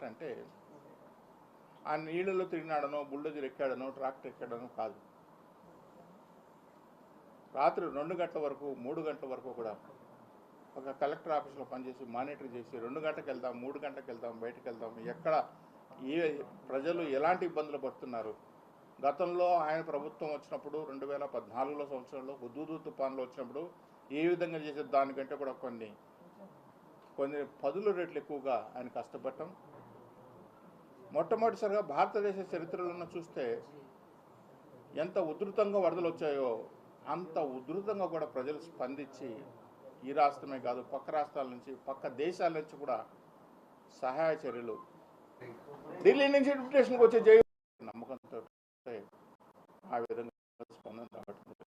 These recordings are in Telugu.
మాట అంటే ఆ నీళ్ళలో తిరిగినాడనో బుల్డోజర్ ఎక్కాడనో ట్రాక్టర్ ఎక్కాడనో కాదు. రాత్రి రెండు గంటల వరకు మూడు గంటల వరకు కూడా ఒక కలెక్టర్ ఆఫీస్లో పనిచేసి మానిటర్ చేసి రెండు గంటలకు వెళ్దాం మూడు గంటలకు వెళ్దాం బయటకు వెళ్దాం ఎక్కడ ఏ ప్రజలు ఎలాంటి ఇబ్బందులు పడుతున్నారు? గతంలో ఆయన ప్రభుత్వం వచ్చినప్పుడు రెండు వేల పద్నాలుగులో సంవత్సరంలో హుదూదు తుఫాన్లో వచ్చినప్పుడు ఏ విధంగా చేసే దానికంటే కూడా కొన్ని కొన్ని పదుల రెట్లు ఎక్కువగా ఆయన కష్టపడటం మొట్టమొదటిసారిగా భారతదేశ చరిత్రలో చూస్తే ఎంత ఉధృతంగా వరదలు వచ్చాయో అంత ఉధృతంగా కూడా ప్రజలు స్పందించి ఈ రాష్ట్రమే కాదు పక్క రాష్ట్రాల నుంచి పక్క దేశాల నుంచి కూడా సహాయ చర్యలు. ఢిల్లీ నుంచి ఇన్విటేషన్కి వచ్చే జై నమ్మకంతో ఆ విధంగా స్పందన రావట్లేదు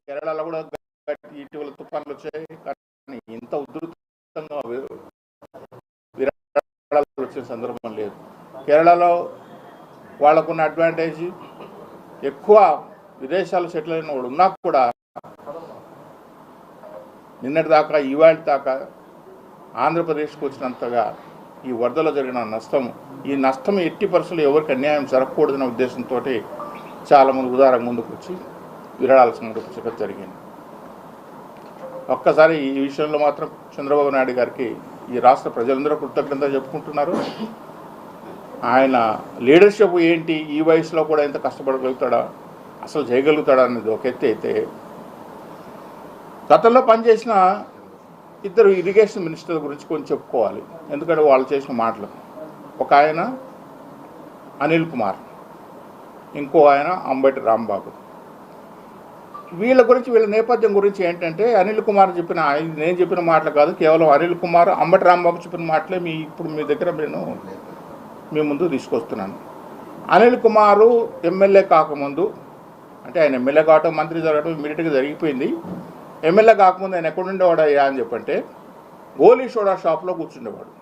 కేరళలో కూడా ఇటీవల తుఫాన్లు వచ్చాయి కానీ ఇంత ఉధృతంగా విరాళాలు వచ్చిన సందర్భం కేరళలో వాళ్ళకున్న అడ్వాంటేజ్ ఎక్కువ విదేశాలు సెటిల్ అయిన వాడు ఉన్నా కూడా నిన్నటి దాకా ఇవాళ దాకా ఆంధ్రప్రదేశ్కు వచ్చినంతగా ఈ వరదలో జరిగిన నష్టం ఈ నష్టం ఎట్టి పరిస్థితులు ఎవరికి అన్యాయం జరగకూడదనే ఉద్దేశంతో చాలామంది ఉదారంగా ముందుకు వచ్చి విరాళాల సమర్పించడం జరిగింది. ఒక్కసారి ఈ విషయంలో మాత్రం చంద్రబాబు నాయుడు గారికి ఈ రాష్ట్ర ప్రజలందరూ కృతజ్ఞత చెప్పుకుంటున్నారు. ఆయన లీడర్షిప్ ఏంటి? ఈ వయసులో కూడా ఎంత కష్టపడగలుగుతాడా? అసలు చేయగలుగుతాడా అనేది ఒక ఎత్తి అయితే గతంలో పనిచేసిన ఇద్దరు ఇరిగేషన్ మినిస్టర్ గురించి కొంచెం చెప్పుకోవాలి. ఎందుకంటే వాళ్ళు చేసిన మాటలు. ఒక ఆయన అనిల్ కుమార్ ఇంకో ఆయన అంబటి రాంబాబు. వీళ్ళ గురించి వీళ్ళ నేపథ్యం గురించి ఏంటంటే అనిల్ కుమార్ చెప్పిన నేను చెప్పిన మాటలు కాదు కేవలం అనిల్ కుమార్ అంబటి రాంబాబు చెప్పిన మాటలే మీ ఇప్పుడు మీ దగ్గర నేను మీ ముందు తీసుకొస్తున్నాను. అనిల్ కుమారు ఎమ్మెల్యే కాకముందు అంటే ఆయన ఎమ్మెల్యే కావటం మంత్రి జరగడం ఇమీడియట్గా జరిగిపోయింది. ఎమ్మెల్యే కాకముందు ఆయన ఎక్కడుండేవాడు అయ్యా అని చెప్పంటే గోలీ సోడా షాప్లో కూర్చుండేవాడు.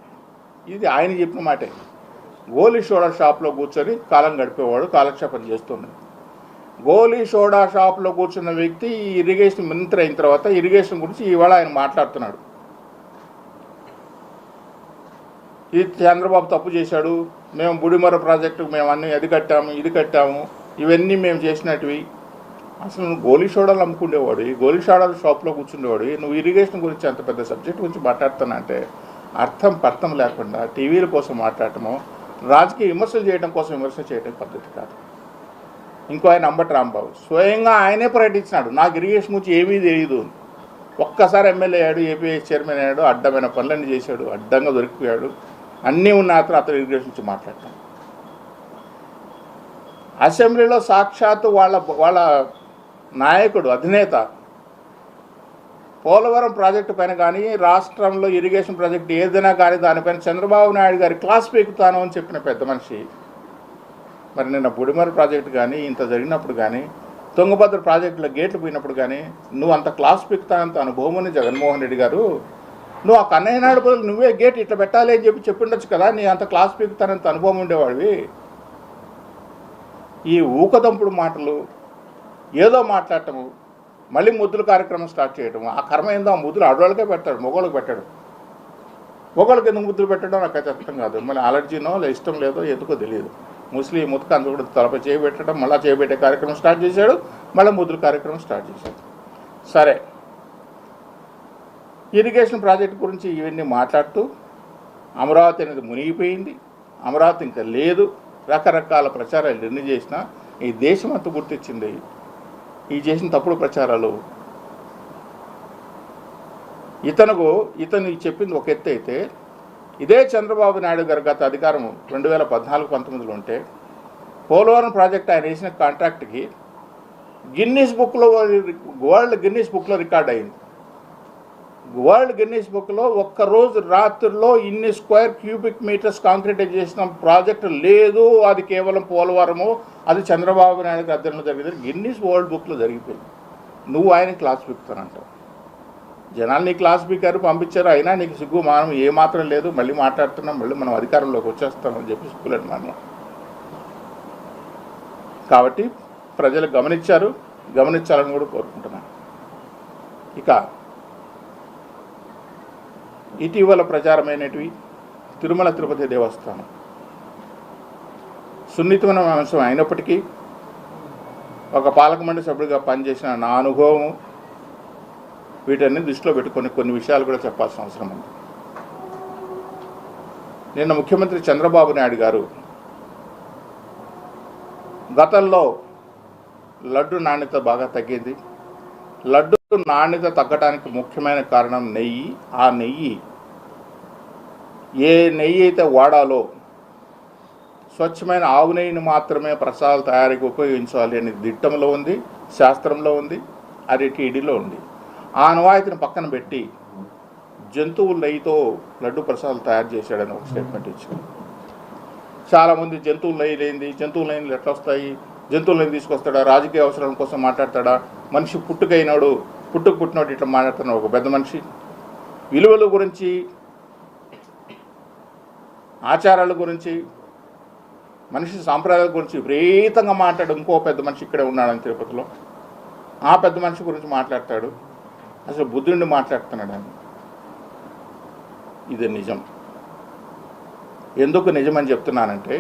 ఇది ఆయన చెప్పిన మాటే. గోలీ షోడా షాప్లో కూర్చొని కాలం గడిపేవాడు కాలక్షేపం చేస్తున్నాడు గోలీ సోడా షాప్లో కూర్చున్న వ్యక్తి ఈ ఇరిగేషన్ మంత్రి అయిన తర్వాత ఇరిగేషన్ గురించి ఇవాళ ఆయన మాట్లాడుతున్నాడు. ఈ చంద్రబాబు తప్పు చేశాడు మేము బుడిమర ప్రాజెక్టు మేము అన్ని అది కట్టాము ఇది కట్టాము ఇవన్నీ మేము చేసినట్టువి అసలు నువ్వు గోలీ సోడాలు అమ్ముకునేవాడు ఈ గోలీ సోడాల షాప్లో కూర్చునేవాడు నువ్వు ఇరిగేషన్ గురించి అంత పెద్ద సబ్జెక్ట్ గురించి మాట్లాడుతానంటే అర్థం పర్థం లేకుండా టీవీల కోసం మాట్లాడటము రాజకీయ విమర్శలు చేయడం కోసం విమర్శ చేయడం పద్ధతి కాదు. ఇంకో ఆయన అంబటి రాంబాబు స్వయంగా ఆయనే పర్యటించినాడు నాకు ఇరిగేషన్ గురించి ఏమీ తెలియదు ఒక్కసారి ఎమ్మెల్యే అయ్యాడు ఏపీఎస్ చైర్మన్ అయ్యాడు అడ్డమైన పనులన్నీ చేశాడు అడ్డంగా దొరికిపోయాడు. అన్నీ ఉన్న అతను అతను ఇరిగేషన్ నుంచి మాట్లాడతాను అసెంబ్లీలో సాక్షాత్తు వాళ్ళ వాళ్ళ నాయకుడు అధినేత పోలవరం ప్రాజెక్టు పైన కానీ రాష్ట్రంలో ఇరిగేషన్ ప్రాజెక్టు ఏదైనా కానీ దానిపైన చంద్రబాబు నాయుడు గారి క్లాస్ పీకుతాను అని చెప్పిన పెద్ద మనిషి మరి నిన్న బుడిమర ప్రాజెక్టు కానీ ఇంత జరిగినప్పుడు కానీ తుంగభద్ర ప్రాజెక్టులో గేట్లు పోయినప్పుడు కానీ నువ్వు అంత క్లాస్ పీకుతానంత అనుభవం అని జగన్మోహన్ రెడ్డి గారు నువ్వు ఆ కన్నయ్య నాయుడు బదులు నువ్వే గేట్ ఇట్లా పెట్టాలి అని చెప్పి చెప్పిండొచ్చు కదా నీ అంత క్లాస్ పీకుతానంత అనుభవం ఉండేవాడివి. ఈ ఊకదంపుడు మాటలు ఏదో మాట్లాడటము మళ్ళీ ముద్దుల కార్యక్రమం స్టార్ట్ చేయడం ఆ కర్మ ఏందో ఆ ముద్దులు అడవాళ్ళకే పెడతాడు మొగోళ్ళకి పెట్టాడు. మొగోళ్ళకి ఎందుకు ముద్దులు పెట్టడం నాకు అయితే అర్థం కాదు. మళ్ళీ అలర్జీనో లేదా ఇష్టం లేదో ఎందుకో తెలియదు. ముస్లిం ముతక అందు కూడా తలపై చేయబెట్టడం మళ్ళీ చేయబెట్టే కార్యక్రమం స్టార్ట్ చేశాడు మళ్ళీ ముద్దుల కార్యక్రమం స్టార్ట్ చేశాడు. సరే. ఇరిగేషన్ ప్రాజెక్ట్ గురించి ఇవన్నీ మాట్లాడుతూ అమరావతి అనేది మునిగిపోయింది. అమరావతి ఇంకా లేదు. రకరకాల ప్రచారాలు ఎన్ని చేసినా ఈ దేశం అంతా గుర్తించింది. ఈ చేసిన తప్పుడు ప్రచారాలు. ఇతనుకు ఇతను చెప్పింది ఒక ఎత్తు అయితే ఇదే చంద్రబాబు నాయుడు గారు గత అధికారం రెండు వేల పద్నాలుగు పంతొమ్మిదిలో ఉంటే పోలవరం ప్రాజెక్ట్ ఆయన వేసిన కాంట్రాక్ట్కి గిన్నీస్ బుక్లో వరల్డ్ గిన్నీస్ బుక్లో రికార్డ్ అయింది. వరల్డ్ గిన్నీస్ బుక్లో ఒక్కరోజు రాత్రిలో ఇన్ని స్క్వేర్ క్యూబిక్ మీటర్స్ కాంక్రీట్ చేసిన ప్రాజెక్ట్ లేదు. అది కేవలం పోలవరము అది చంద్రబాబు నాయుడు గారి అధ్యయనంలో జరిగింది. గిన్నీస్ వరల్డ్ బుక్లో జరిగిపోయింది. నువ్వు ఆయన క్లాస్ పిక్కుతానంటావు జనాలు నీ క్లాస్ పీకారు పంపించారు అయినా నీకు సిగ్గు మానం ఏమాత్రం లేదు. మళ్ళీ మాట్లాడుతున్నాం మళ్ళీ మనం అధికారంలోకి వచ్చేస్తామని చెప్పి స్కూల్ మనం కాబట్టి ప్రజలు గమనించారు. గమనించాలని కూడా కోరుకుంటున్నాను. ఇక ఇటీవల ప్రచారమైనటివి తిరుమల తిరుపతి దేవస్థానం. సున్నితమైన అంశం అయినప్పటికీ ఒక పాలక మండలి సభ్యుడిగా పనిచేసిన నా అనుభవం వీటన్ని దృష్టిలో పెట్టుకొని కొన్ని విషయాలు కూడా చెప్పాల్సిన అవసరం ఉంది. నిన్న ముఖ్యమంత్రి చంద్రబాబు నాయుడు గారు గతంలో లడ్డు నాణ్యత బాగా తగ్గింది. లడ్డు నాణ్యత తగ్గడానికి ముఖ్యమైన కారణం నెయ్యి. ఆ నెయ్యి ఏ నెయ్యి అయితే వాడాలో స్వచ్ఛమైన ఆవు నెయ్యిని మాత్రమే ప్రసాదాల తయారీకి ఉపయోగించాలి అని దిట్టంలో ఉంది శాస్త్రంలో ఉంది అది టీడీలో ఉంది. ఆ అనువాయితీని పక్కన పెట్టి జంతువుల నెయ్యితో లడ్డు ప్రసాదాలు తయారు చేశాడని ఒక స్టేట్మెంట్ ఇచ్చాడు. చాలామంది జంతువుల నెయ్యి లేనిది జంతువుల నెయ్యిలు ఎట్లా వస్తాయి? జంతువులను తీసుకొస్తాడా? రాజకీయ అవసరం కోసం మాట్లాడతాడా? మనిషి పుట్టుకైనాడు పుట్టుకు పుట్టినాడు ఇట్లా మాట్లాడుతున్నాడు ఒక పెద్ద మనిషి. విలువల గురించి ఆచారాల గురించి మనిషి సాంప్రదాయాల గురించి విపరీతంగా మాట్లాడు ఇంకో పెద్ద మనిషి ఇక్కడే ఉన్నాడని తిరుపతిలో. ఆ పెద్ద మనిషి గురించి మాట్లాడతాడు. అసలు బుద్ధుడిని మాట్లాడుతున్నాడు అని ఇది నిజం. ఎందుకు నిజమని చెప్తున్నానంటే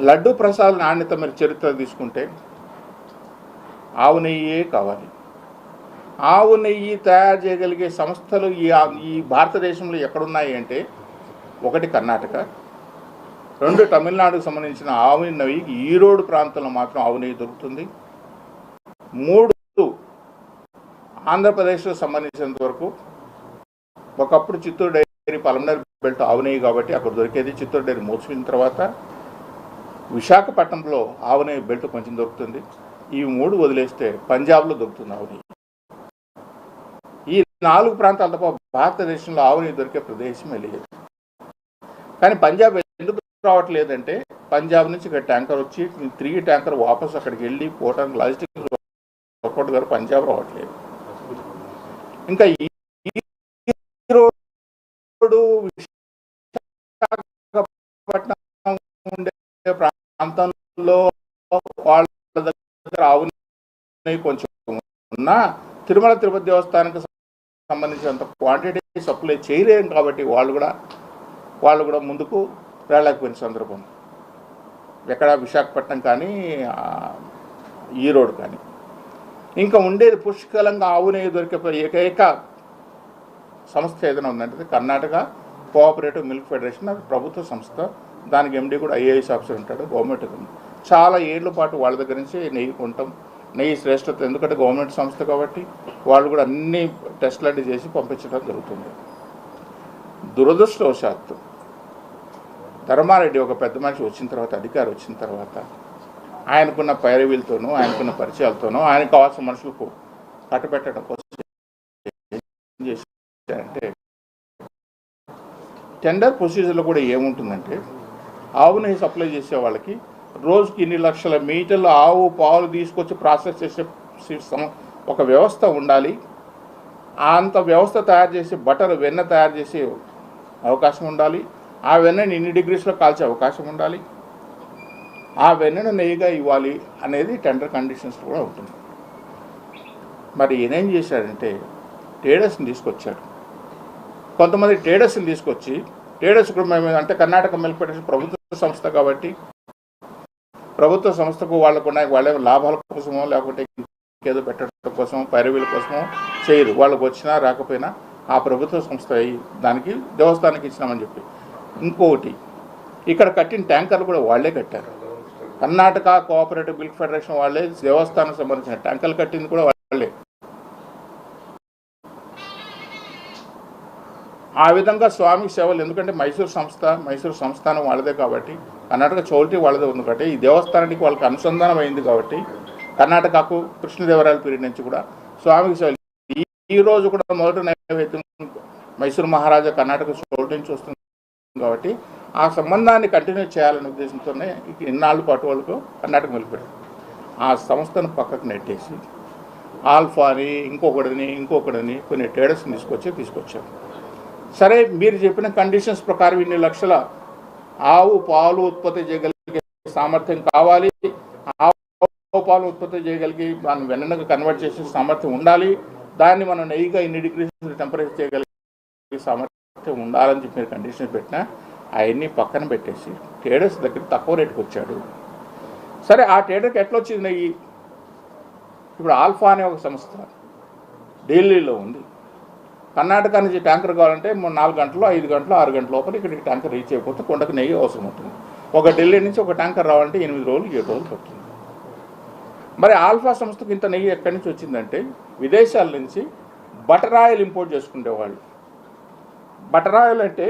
లడ్డు ప్రసాద్ నాణ్యత మీరు చరిత్ర తీసుకుంటే ఆవు నెయ్యే కావాలి. ఆవు నెయ్యి తయారు చేయగలిగే సంస్థలు ఈ ఈ భారతదేశంలో ఎక్కడున్నాయి అంటే ఒకటి కర్ణాటక రెండు తమిళనాడుకు సంబంధించిన ఆవు నెయ్యి ఈరోడు ప్రాంతంలో మాత్రం ఆవు నెయ్యి దొరుకుతుంది. మూడు ఆంధ్రప్రదేశ్కు సంబంధించినంత వరకు ఒకప్పుడు చిత్తూరు డైరీ పలమనేరు బెల్ట్ ఆవు నెయ్యి కాబట్టి అక్కడ దొరికేది. చిత్తూరు డైరీ మూసిన తర్వాత విశాఖపట్నంలో ఆవు నెయ్యి బెల్ట్ కొంచెం దొరుకుతుంది. ఈ మూడు వదిలేస్తే పంజాబ్లో దొరుకుతుంది ఆవు నెయ్యి. నాలుగు ప్రాంతాలతో తప్ప భారతదేశంలో ఆవు దొరికే ప్రదేశమే లేదు కానీ పంజాబ్ ఎందుకు రావట్లేదంటే పంజాబ్ నుంచి ఇక్కడ ట్యాంకర్ వచ్చి తిరిగి ట్యాంకర్ వాపస్ అక్కడికి వెళ్ళి పోవడానికి లాజిస్టిక్ వర్కౌట్ గారు పంజాబ్ రావట్లేదు. ఇంకా ఈ రోడ్డు విశాఖపట్నం ఉండే ప్రాంతంలో వాళ్ళ దగ్గర ఆవు కొంచెం ఉన్నా తిరుమల తిరుపతి దేవస్థానానికి సంబంధించినంత క్వాంటిటీ సప్లై చేయలేం కాబట్టి వాళ్ళు కూడా వాళ్ళు కూడా ముందుకు రాలేకపోయిన సందర్భం. ఎక్కడ విశాఖపట్నం కానీ ఈరోడ్ కానీ. ఇంకా ఉండేది పుష్కలంగా ఆవు నెయ్యి దొరికే ఏకైక సంస్థ ఏదైనా ఉందంటే కర్ణాటక కోఆపరేటివ్ మిల్క్ ఫెడరేషన్ అది ప్రభుత్వ సంస్థ. దానికి ఎండి కూడా ఐఏఎస్ ఆఫీసర్ ఉంటాడు గవర్నమెంట్ చాలా ఏళ్ళ పాటు వాళ్ళ దగ్గర నుంచి నెయ్యి కొంటాం నెయ్యి శ్రేష్టత ఎందుకంటే గవర్నమెంట్ సంస్థ కాబట్టి వాళ్ళు కూడా అన్ని టెస్ట్లు చేసి పంపించడం జరుగుతుంది. దురదృష్టవశాత్తు ధర్మారెడ్డి ఒక పెద్ద మనిషి వచ్చిన తర్వాత అధికారి వచ్చిన తర్వాత ఆయనకున్న పైరవీలతోనూ ఆయనకున్న పరిచయాలతోనూ ఆయనకు కావాల్సిన మనుషులకు కట్టబెట్టడం కోసం చేశారంటే టెండర్ ప్రొసీజర్లో కూడా ఏముంటుందంటే ఆవు నెయ్యి సప్లై చేసే వాళ్ళకి రోజుకి ఇన్ని లక్షల మీటర్లు ఆవు పాలు తీసుకొచ్చి ప్రాసెస్ చేసే సిస్టమ్ ఒక వ్యవస్థ ఉండాలి. అంత వ్యవస్థ తయారు చేసి బటర్ వెన్న తయారు చేసే అవకాశం ఉండాలి. ఆ వెన్నని ఇన్ని డిగ్రీస్లో కాల్చే అవకాశం ఉండాలి. ఆ వెన్నను నెయ్యిగా ఇవ్వాలి అనేది టెండర్ కండిషన్స్ కూడా ఉంటుంది మరి ఈయనేం చేశాడంటే ట్రేడర్స్ని తీసుకొచ్చాడు. కొంతమంది ట్రేడర్స్ని తీసుకొచ్చి ట్రేడర్స్ కూడా మేము అంటే కర్ణాటక మిల్క్ ఫెడరేషన్ ప్రభుత్వ సంస్థ కాబట్టి ప్రభుత్వ సంస్థకు వాళ్ళకు ఉన్నాయి. వాళ్ళ లాభాల కోసమో లేకపోతే ఏదో పెట్టడం కోసం పైరవీల కోసమో చేయరు. వాళ్ళకు వచ్చినా రాకపోయినా ఆ ప్రభుత్వ సంస్థ దానికి దేవస్థానానికి ఇచ్చినామని చెప్పి. ఇంకొకటి ఇక్కడ కట్టిన ట్యాంకర్లు కూడా వాళ్ళే కట్టారు. కర్ణాటక కోఆపరేటివ్ మిల్క్ ఫెడరేషన్ వాళ్ళే దేవస్థానం సంబంధించిన ట్యాంకర్లు కట్టింది కూడా ఆ విధంగా స్వామి సేవలు ఎందుకంటే మైసూరు సంస్థ మైసూరు సంస్థానం వాళ్ళదే కాబట్టి కర్ణాటక చౌల్టీ వాళ్ళదే ఉంది కాబట్టి ఈ దేవస్థానానికి వాళ్ళకి అనుసంధానం అయింది కాబట్టి కర్ణాటకకు కృష్ణదేవరాయల పీరియడ్ నుంచి కూడా స్వామికి సేవలు. ఈ- రోజు కూడా మొదటి నైవేద్యం మైసూరు మహారాజా కర్ణాటక చోటు నుంచి వస్తుంది కాబట్టి ఆ సంబంధాన్ని కంటిన్యూ చేయాలనే ఉద్దేశంతోనే ఇన్నాళ్ళ పాటు వాళ్ళకు కర్ణాటక వెళ్ళిపోయారు ఆ సంస్థను పక్కకు నెట్టేసి ఆల్ఫాని ఇంకొకటిని ఇంకొకటిని కొన్ని ట్రేడర్స్ని తీసుకొచ్చి తీసుకొచ్చారు. సరే మీరు చెప్పిన కండిషన్స్ ప్రకారం ఇన్ని లక్షల ఆవు పాలు ఉత్పత్తి చేయగలిగే సామర్థ్యం కావాలి. ఆవు పాలు ఉత్పత్తి చేయగలిగి మనం వెన్నగా కన్వర్ట్ చేసే సామర్థ్యం ఉండాలి. దాన్ని మనం నెయ్యిగా ఇన్ని డిగ్రీస్ టెంపరేచర్ చేయగలిగే సామర్థ్యం ఉండాలని చెప్పి మీరు కండిషన్స్ పెట్టినా అవన్నీ పక్కన పెట్టేసి ట్రేడర్స్ దగ్గర తక్కువ రేటుకి వచ్చాడు. సరే ఆ ట్రేడర్కి ఎట్లా వచ్చింది నెయ్యి? ఇప్పుడు ఆల్ఫా అనే ఒక సంస్థ ఢిల్లీలో ఉంది. కర్ణాటక నుంచి ట్యాంకర్ కావాలంటే మూడు నాలుగు గంటలు ఐదు గంటలు ఆరు గంటల లోపల ఇక్కడికి ట్యాంకర్ రీచ్ అయిపోతే కొండకు నెయ్యి అవసరం ఉంటుంది. ఒక ఢిల్లీ నుంచి ఒక ట్యాంకర్ రావాలంటే ఎనిమిది రోజులు ఏడు రోజులు పడుతుంది. మరి ఆల్ఫా సంస్థకు ఇంత నెయ్యి ఎక్కడి నుంచి వచ్చిందంటే విదేశాల నుంచి బటర్ ఆయిల్ ఇంపోర్ట్ చేసుకునేవాళ్ళు. బటర్ ఆయిల్ అంటే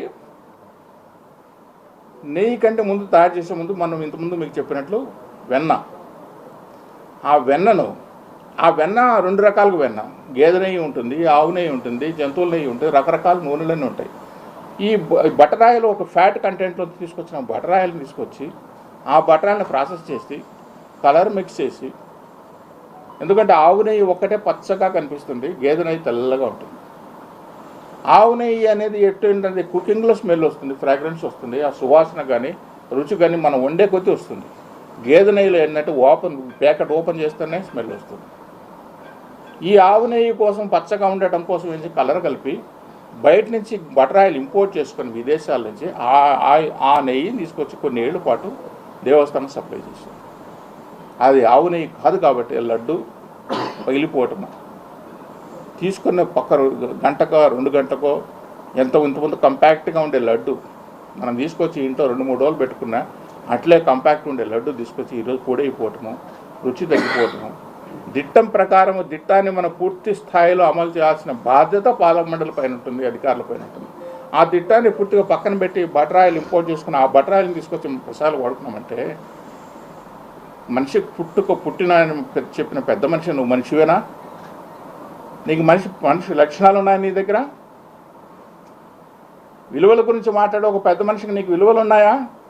నెయ్యి కంటే ముందు తయారు చేసే ముందు మనం ఇంతకుముందు మీకు చెప్పినట్లు వెన్న. ఆ వెన్నను ఆ వెన్న రెండు రకాలుగా వెన్న. గేదె నెయ్యి ఉంటుంది ఆవు నెయ్యి ఉంటుంది జంతువుల నెయ్యి ఉంటుంది రకరకాల నూనెలన్నీ ఉంటాయి. ఈ బటరాయలు ఒక ఫ్యాట్ కంటెంట్లో తీసుకొచ్చిన బటరాయలు తీసుకొచ్చి ఆ బటర్ ప్రాసెస్ చేసి కలర్ మిక్స్ చేసి ఎందుకంటే ఆవు నెయ్యి ఒక్కటే పచ్చగా కనిపిస్తుంది గేదె నెయ్యి తెల్లగా ఉంటుంది. ఆవు నెయ్యి అనేది ఎటు ఏంటంటే కుకింగ్లో స్మెల్ వస్తుంది ఫ్రాగ్రెన్స్ వస్తుంది ఆ సువాసన కానీ రుచి కానీ మనం వండే కొద్దీ వస్తుంది. గేదె నెయ్యిలో ఏంటంటే ఓపెన్ ప్యాకెట్ ఓపెన్ చేస్తేనే స్మెల్ వస్తుంది. ఈ ఆవు నెయ్యి కోసం పచ్చగా ఉండటం కోసం ఏంటి కలర్ కలిపి బయట నుంచి బటర్ ఆయిల్ ఇంపోర్ట్ చేసుకొని విదేశాల నుంచి ఆ ఆ- నెయ్యిని తీసుకొచ్చి కొన్ని ఏళ్ళ పాటు దేవస్థానం సప్లై చేశారు అది ఆవు నెయ్యి కాదు కాబట్టి లడ్డు పగిలిపోవటం. తీసుకున్న పక్క గంటకో రెండు గంటకో ఎంత ఇంతకుముందు కంపాక్ట్గా ఉండే లడ్డు మనం తీసుకొచ్చి ఇంట్లో రెండు మూడు రోజులు పెట్టుకున్నా అట్లే కంపాక్ట్ ఉండే లడ్డు తీసుకొచ్చి ఈరోజు పొడైపోవటము రుచి తగ్గిపోవటము దిట్టం ప్రకారం దిట్టాన్ని మనం పూర్తి స్థాయిలో అమలు చేయాల్సిన బాధ్యత పాలక మండలి పైన ఉంటుంది అధికారుల పైన ఉంటుంది. ఆ దిట్టాన్ని పూర్తిగా పక్కన పెట్టి బటర్ ఆయిల్ ఇంపోర్ట్ చేసుకుని ఆ బటర్ తీసుకొచ్చి ప్రసాదాలు వాడుకున్నామంటే మనిషి పుట్టుక పుట్టిన చెప్పిన పెద్ద మనిషి నువ్వు మనిషివేనా? నీకు మనిషి మనిషి లక్షణాలు ఉన్నాయి నీ దగ్గర? విలువల గురించి మాట్లాడే ఒక పెద్ద మనిషికి నీకు విలువలు ఉన్నాయా?